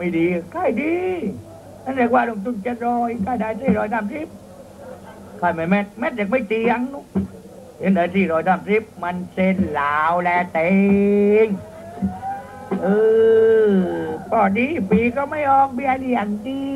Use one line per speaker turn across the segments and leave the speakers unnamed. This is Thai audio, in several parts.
ไม่ดีขายดีนั่นเรียกว่าลงทุนเจ็ดร้อยขายได้สี่ร้อยสามสิบขายไม่แม่แม่เด็กไม่เตียงนุ๊กเห็นได้สี่ร้อยสามสิบมันเส้นหลาวแลเต็งเออพอดีปีก็ไม่ออกเบียเลี้ยงดี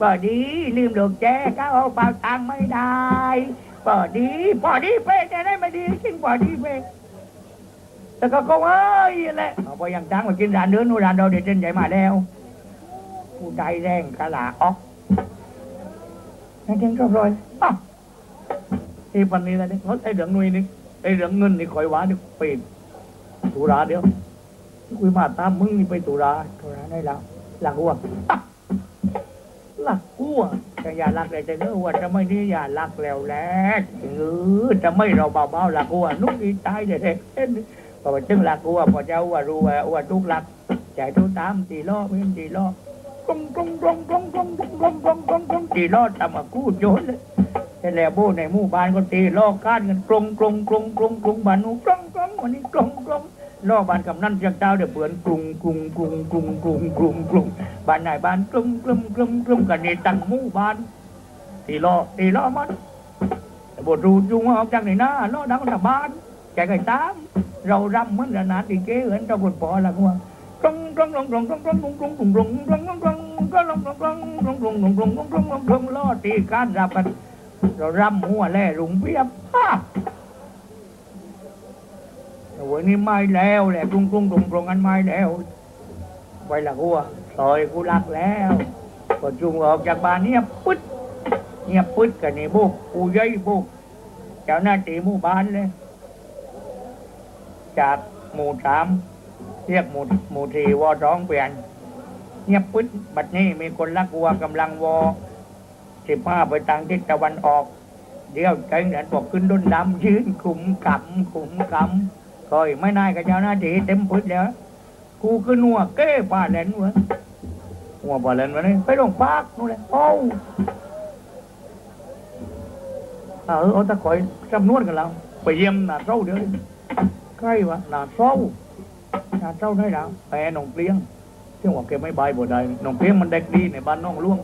พอดีลืมดอกแจ้ก็เอาเปล่าตังไม่ได้พอดีพอดีเป๊ะจะได้ไม่ดีจริงพอดีเป๊ะแต่ก็ก็ว่าอีแหละเอาไปยังจังมากินร้านเนื้อนู่นร้านเราเด็ดเด่นใหญ่มาแล้ว ผู้ใดแรงกะลาออกนั่นเองก็รอยอะที่ปันนี้นะเนี่ยเขาไอ้เหลืองนุยนี่ไอ้เหลืองเงินนี่คอยว่านี่ปิดตุราเดียวคุยมาตามมึงนี่ไปตุราตุราได้แล้วหลักหัวหลักหัวจะอย่าลักเลยจะเนื้อหัวจะไม่ได้อย่าลักแล้วแหละเออจะไม่เราเบาๆหลักหัวนุกอีตายเด็ดเอ็นพอจึงหลักกูว่าพอเจ้าว่ารู้ว่าว่าทุกหลักใจทุกตามตีล้อเพื่อนตีล้อ กงกงกงกงกงกงกงกงกงกงตีล้อทำมากู้โจรเลยแต่แล้วโบในหมู่บ้านก็ตีล้อก้านกันกลงกลงกลงกลงกลงบ้านนู้กงกลงวันนี้กลงกลงล้อบ้านกำนันเจ้าเจ้าเดี๋ยวเปือนกรุงกรุงกรุงกรุงกรุงกรุงกรุงบ้านไหนบ้านกลุ่มกลุ่มกลุ่มกลุ่มกันนี่ตั้งหมู่บ้านตีล้อตีล้อมันบทรูจุงออกจากไหนหน้าล้อดังจากบ้านแกไก่ตามเรารำเหมือนระนาดดีเกเหมือนเจ้าบทปอละงัวต ลอตีการรับกันเรารำหัวแล่ลุงเปียบวันนี้ไม่แล้วแหละกรุงกรุงกรุงกรุงกันไม่แล้วไปละหัวซอยกูรักแล้วก็จุงออกจากบ้านเนียปึ๊ดเนียปึ๊ดกันในบุกกูย้ายบุกเจ้าหน้าตีหมู่บ้านเลย จากหมู่สาม เรียกหมู่หมู่ทีวอสองเปลี่ยน เงียบปึ๊ดบัดนี้มีคนลักวัวกำลังวอสิบห้าไปทางทิศตะวันออก เดี๋ยวใจเดินบอกขึ้นดุนดำยืนขุมกำขุมกำคอยไม่นายกับเจ้าหน้าที่เต็มปึ๊ดแล้ว กูขึ้นหัวเก้ป่าแหลนวะหัวป่าแหลนวะนี่ไปลงปากนู่นเลยโอ้เออเอาตะคอยจำนวนกันแล้วไปเยี่ยมหนาเศร้าเดี๋ยวนี้ใกล้วะหนาเศร้า หนาเศร้าได้แล้วแต่หนองเปลี้ยงเที่ยงว่าแกไม่บายบ่ได้หนองเปลี้ยงมันเด็กดีในบ้านน้องล่วง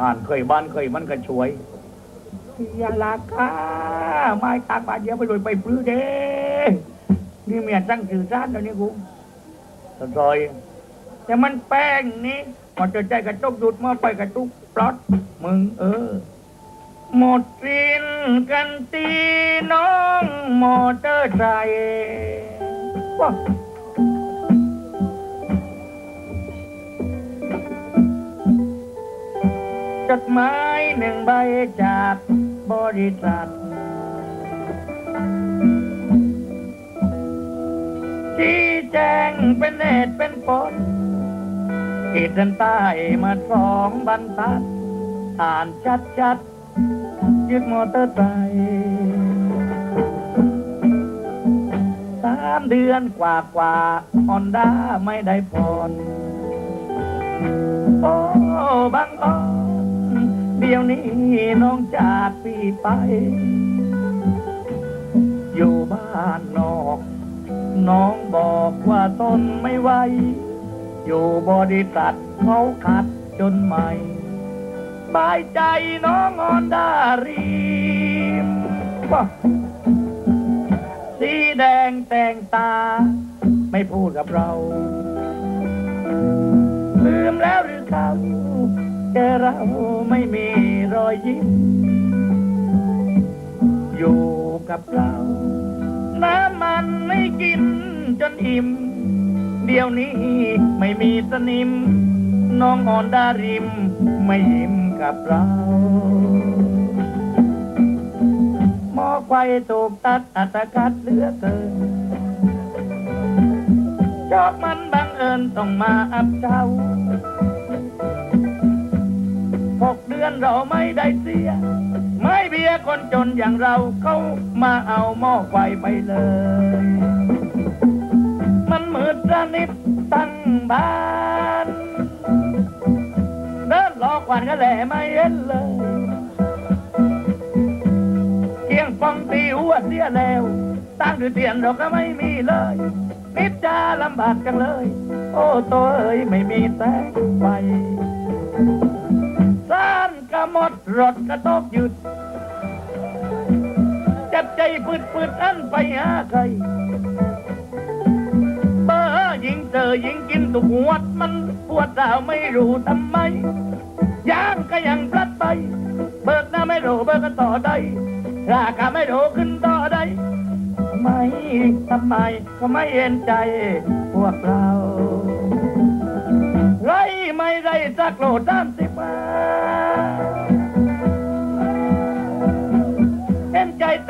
อ่านเคยบ้านเคยมันก็ช่วยอย่าลากาไม้ตากบาดเดียวไปเลยไปปลื้อเด้นี่เมียตั้งสื่อสารแล้วนี่กูซอย แต่มันแป้งนี่พอจะใจกระตุกดูดมาไปกระตุกปลอดมึงเออ หมดสิ้นกันตีน้องมอเตอร์ไซค์ว้า จดหมายหนึ่งใบจากบริษัทชี้แจ้งเป็นเหตุเป็นผลขีดเส้นใต้มาสองบรรทัดอ่านชัดๆยึดมอเตอร์ไซค์สามเดือนกว่ากว่าฮอนด้าไม่ได้ผ่อนโอ้บางอ้อ เดี๋ยวนี้น้องจากพี่ไป อยู่บ้านนอก น้องบอกว่าตนไม่ไหว อยู่บริษัทเขาขัดจนใหม่บายใจน้องออนดารีมสีแดงแต่งตา ไม่พูดกับเรา ลืมแล้วหรือเขา แต่เราไม่มีรอยยิ้ม อยู่กับเรา น้ำมันไม่กินจนอิ่ม เดี๋ยวนี้ไม่มีสนิม น้องอ่อนดาริม ไม่ยิ้มกับเราหมอไฟถูกตัดอัตคัดเหลือเกินชอบมันบังเอิญต้องมาอับเจ้า หกเดือนเราไม่ได้เสีย ไม่เบียคนจนอย่างเราเขามาเอาหม้อไฟไปเลย มันมืดสนิทตั้งบ้านเดินรอควันก็แหล่ไม่เห็นเลยเกียงฟองตีหัวเสียแล้วตั้งด้วยเตียนเราก็ไม่มีเลยนิดจะลำบากจังเลย โอ้ตัวเอ้ยไม่มีแสงไฟ ระหมดรถกระตกหยุดเจ็บใจปืดปืดอันไปหาใครเบอร์ยิงเจอยิงกินตุกหัวดมันปวดดาวไม่รู้ทำไมยางก็ยังพลัดไป เบิกหน้าไม่รู้เบิกกันต่อได้ราคาไม่รู้ขึ้นต่อได้ทำไมทำไมก็ไม่เห็นใจพวกเราไรไม่ได้สักโลดด้านสิบา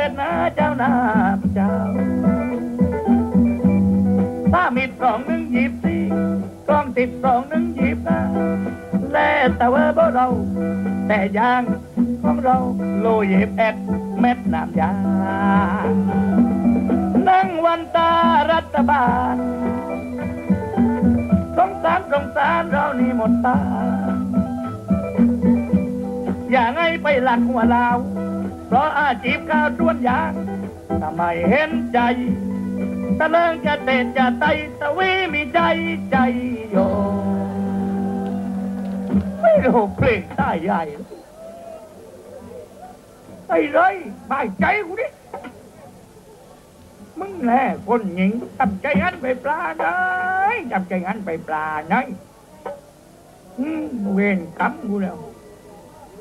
ห็นนาเจ้าน้าเจ้า ถ้ามีสองหนึ่งหยิบสี่กล้องติดสองหนึ่งหยิบนะแล้วแต่ว่าบ่เรา แต่ยางของเราโลเย็บแอดเม็ดน้ำยานั่งวันตารัฐบาลสงสารสงสารเรานี่หมดตา อย่าไงไปหลักหัวลา เพราะอาชีพข้าวต้วนยางทำไมเห็นใจตะเลิงจะเตะจะไตตะวีมีใจใจโยไม่รู้เพลงใต้ใหญ่ไอ้ไรบายใจกูดิมึงแน่คนหญิงทำใจหันไปปลาได้ทำใจหันไปปลาได้เวรกรรมกูแล้ว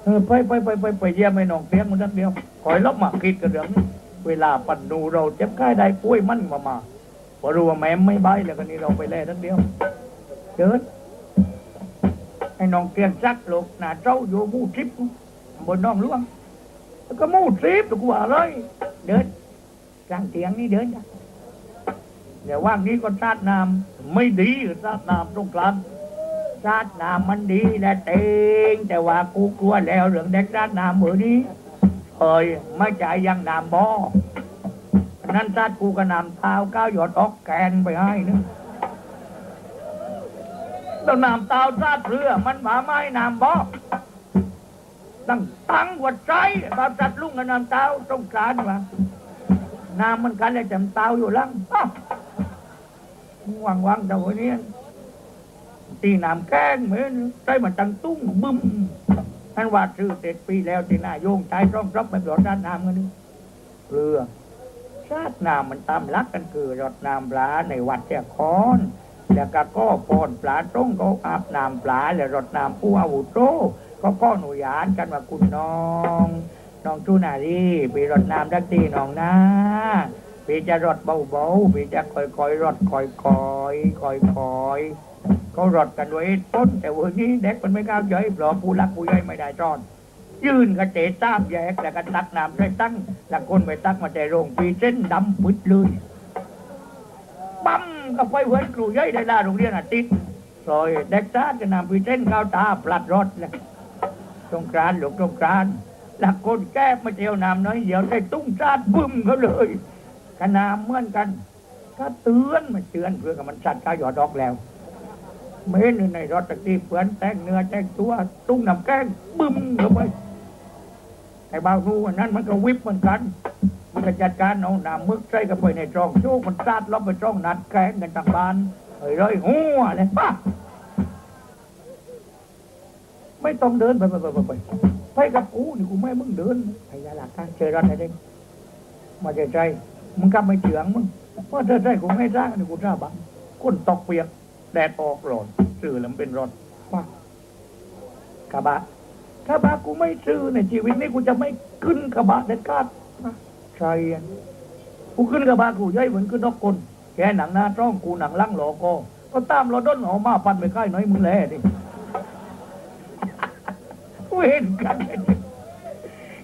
เออไปไปไปไปไปเยี่ยมไอ้น้องเพียงมันนักเดียวคอยลบมาคิดกันเรื่องนี้เวลาปั่นดูเราเจ็บใกล้ได้ป่วยมั่นมามาพอรู้ว่าแม่ไม่ใบแล้วก็นี่เราไปแล่นักเดียวเจิดไอ้น้องเตียงซักลูกหน้าเจ้าอยู่มู่ทริปบนน้องหลวงแล้วก็มู่ทริปกูว่าเลยเดินกลางเตียงนี่เดินนะเดี๋ยวว่างนี้ก็ชาติน้ำไม่ดีชาติน้ำตรงกลาง ชาติน้ำมันดีและเตงแต่ว่ากูกลัวแล้วเรื่องเด็กชาติน้ำมือนี้เอ้ยไม่จ่ายยังน้ำบ่อนั่นชาติกูก็น้ำเท้าก้าวหยดออกแกนไปให้นึงแล้วน้ำเท้าชาติเรือมันหมาไม้น้ำบ่อตั้งตั้งหัวใจตาจัดลุงกับน้ำเท้าตรงกลางวะน้ำมันกันเลยจำเตาอยู่ลังอ้าววังวังๆเดี๋ยวนี้ ตีน้ำแกงเหมือนใช้มันตังตุ้งบึ้มท่านว่าชื่อเจ็ดปีแล้วที่หน้าโยงใจร่องรับไม่ปลอดด้านน้ำกันนี่เรือชาติน้ำมันตามลักกันคือรดน้ำปลาในวัดเจ้าคอนแล้วก็ก็ปอนปลาตรงเขาอาบน้ำปลาแล้วรดน้ำผู้อาวุโตก็ก็หนุยานกันว่าคุณน้องน้องจูนารีไปรดน้ำดักตีน้องนะไปจะรดเบาๆไปจะค่อยๆรดค่อยๆค่อยๆ เขารดกันด้วยต้น แต่วันนี้เด็กมันไม่กล้าย่อยเพราะผู้รักผู้ย่อยไม่ได้จอน ยื่นกระเตะตามแยกแล้วก็ตักน้ำใส่ตั้งแล้วคนไปตักมาแต่โรงปีเส้นดำปึ๊ดเลยปั๊มก็ไปเหมือนครูย่อยได้ลาโรงเรียนอาทิตย์ซอยเด็กจ้าจะนำปีเส้นก้าวตาปลัดรถเลยตรงกรานหลวงตรงกรานหลักคนแก้มาเที่ยวน้ำน้อยเดียวได้ตุ้งซาดบึ้มเขาเลยขนาเหมือนกันก็เตือนมาเตือนเพื่อกับมันสัตว์ก้าวหยอดดอกแล้ว ไม่เห็นในรถตะกี้เพื่อนแต่งเนื้อแต่งตัวตุ้งน้ำแกงบึ้มเข้าไปไอ้บ่าวรู้ว่านั้นมันก็วิบเหมือนกัน มันก็จัดการเอาน้ำมึกใส่กันไปในตรองโชคมันซาดล็อบไปตรองนัดแกงกันต่างบ้านเฮ้ยร้อยหัวเลยป้าไม่ต้องเดินไปไปไปไปไปไปกับกูนี่กูไม่มึงเดินพยาหลักการเจอรันให้ได้มาใจใจมึงกลับไม่เจืองมึงเพราะเธอใจกูไม่ร่างนี่กูร่าบังก้นตกเปียก แดดออกร้อนสื่อแล้วมันเป็นร้อนว่ากระบะกระบะกูไม่ซื้อในชีวิตนี้กูจะไม่ขึ้นกระบะเด็ดขาดใช่กูขึ้นกระบะกูย่อยเหมือนขึ้นนกกลแกหนังหน้าจ้องกูหนังลังหลอกอก็ตามเราด้นหอมาปันไปใกล้น้อยมึงแล่ดิเว้นกัน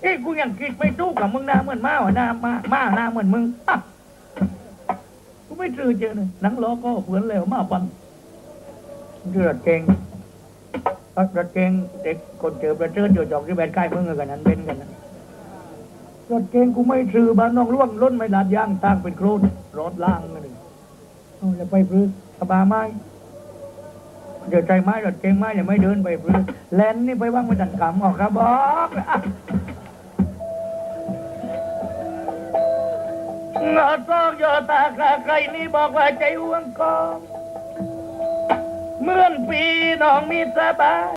เอ้ยกูยังคิดไม่ถูกกับมึงหน้าเหมือนม้าหน้าม้าม้าหน้าเหมือนมึงกูไม่ซื้อเจอเลยหนังล้อก็เผือนแล้วมาปัน เรือเก่งรถเก่งเด็กคนเจอประเจิดอยู่จอกที่แบนใกล้มึงกันนั้นเบนกันนะรถเก่งกูไม่ซื้อบ้านน้องร่วงล้นไม่ลาดย่างตั้งเป็นโครนรถล่างกันเลยเอาจะไปพื้นกระบาไม้เดี๋ยวใจไม้รถเก่งไม้ยังไม่เดินไปพื้นแลนนี่ไปว่างไปดันกำออกครับบอกอะเงาซอกโยตากาใครนี่บอกว่าใจห่วงกอง เหมือนพี่น้องมีสบาย